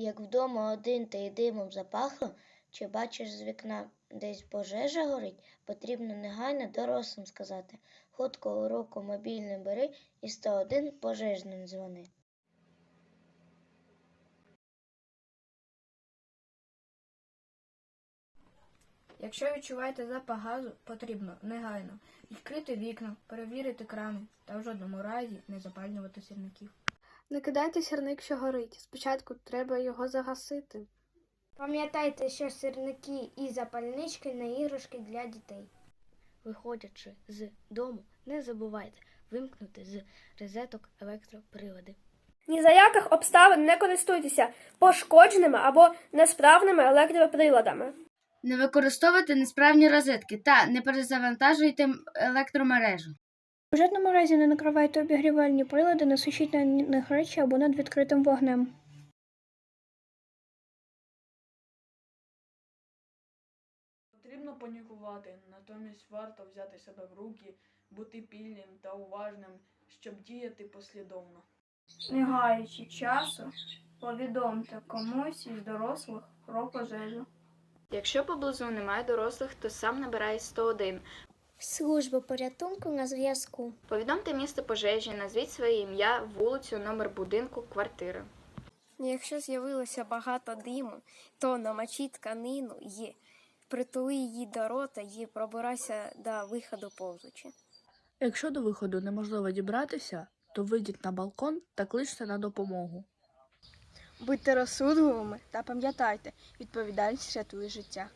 Як вдома один та й димом запахло, чи бачиш з вікна десь пожежа горить, потрібно негайно дорослим сказати. Хутко у руку мобільний бери і 101 пожежним дзвони. Якщо відчуваєте запах газу, потрібно негайно відкрити вікна, перевірити крани та в жодному разі не запалювати сірників. Не кидайте сірник, що горить. Спочатку треба його загасити. Пам'ятайте, що сирники і запальнички не іграшки для дітей. Виходячи з дому, не забувайте вимкнути з розеток електроприлади. Ні за яких обставин не користуйтеся пошкодженими або несправними електроприладами. Не використовуйте несправні розетки та не перезавантажуйте електромережу. У жодному разі не накривайте обігрівальні прилади, не сушіть на них речі або над відкритим вогнем. Потрібно панікувати, натомість варто взяти себе в руки, бути пільним та уважним, щоб діяти послідовно. Не гаючи часу, повідомте комусь із дорослих про пожежу. Якщо поблизу немає дорослих, то сам набирай 101. Служба порятунку на зв'язку. Повідомте місце пожежі, назвіть своє ім'я, вулицю, номер будинку, квартири. Якщо з'явилося багато диму, то намочи тканину і притули її до рота і пробирайся до виходу повзучи. Якщо до виходу неможливо дібратися, то вийдіть на балкон та кличте на допомогу. Будьте розсудливими та пам'ятайте, відповідальність рятує життя.